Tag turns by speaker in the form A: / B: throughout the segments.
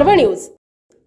A: पर्व न्यूज.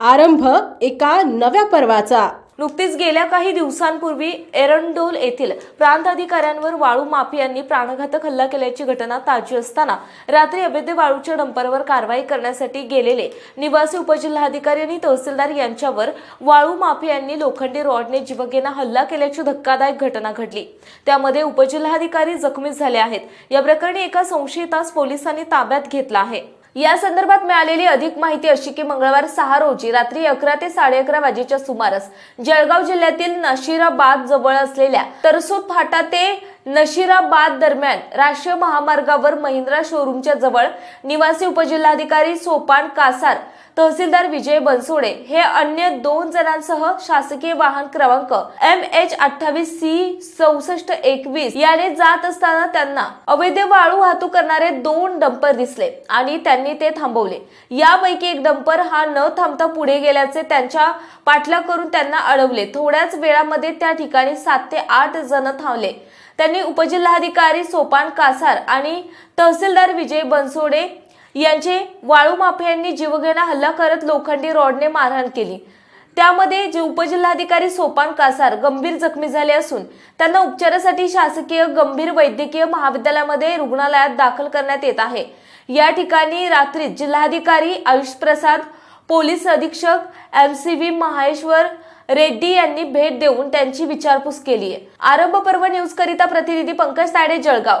A: आरंभ एका नव्या पर्वाचा.
B: नुकतीच गेल्या काही दिवसांपूर्वी एरंडोल येथील प्रांत अधिकाऱ्यांवर वाळू माफियांनी प्राणघातक हल्ला केल्याची घटना ताजी असताना रात्री अवैध वाळूच्या डंपरवर कारवाई करण्यासाठी गेलेले निवासी उपजिल्हाधिकारी आणि तहसीलदार यांच्यावर वाळू माफियांनी लोखंडी रॉडने जीवघेणा हल्ला केल्याची धक्कादायक घटना घडली. त्यामध्ये उपजिल्हाधिकारी जखमी झाले आहेत. या प्रकरणी एका संशयितास पोलिसांनी ताब्यात घेतला आहे. या संदर्भात मिळालेली अधिक माहिती अशी की मंगळवार सहा रोजी रात्री अकरा ते साडे अकरा वाजेच्या सुमारास जळगाव जिल्ह्यातील नशिराबाद जवळ असलेल्या तरसोद फाटा ते नशिराबाद दरम्यान राष्ट्रीय महामार्गावर महिंद्रा शोरूमच्या जवळ निवासी उपजिल्हाधिकारी सोपान कासार तहसीलदार विजय बनसोडे हे अन्य दोन जणांसह शासकीय वाहन क्रमांक एम एच अठ्ठावीस सी चौसष्ट एकवीस याने जात असताना त्यांना अवैध वाळू वाहतूक करणारे दोन डंपर दिसले आणि त्यांनी ते थांबवले. यापैकी एक डंपर हा न थांबता पुढे गेल्याचे त्यांच्या पाठलाग करून त्यांना अडवले. थोड्याच वेळामध्ये त्या ठिकाणी सात ते आठ जण थांबले. त्यांनी उपजिल्हाधिकारी सोपान कासार आणि तहसीलदार विजय बनसोडे यांचे वाळू माफियांनी जीवघेणा हल्ला करत लोखंडी रॉडने मारहाण केली. त्यामध्ये जे उपजिल्हाधिकारी सोपान कासार गंभीर जखमी झाले असून त्यांना उपचारासाठी शासकीय गंभीर वैद्यकीय महाविद्यालयामध्ये रुग्णालयात दाखल करण्यात येत आहे. या ठिकाणी रात्री जिल्हाधिकारी आयुष प्रसाद पोलीस अधीक्षक M C V Maheshwar Reddy यांनी भेट देऊन त्यांची विचारपूस केली आहे. आरंभ पर्व न्यूज करिता प्रतिनिधी पंकज ताडे जळगाव.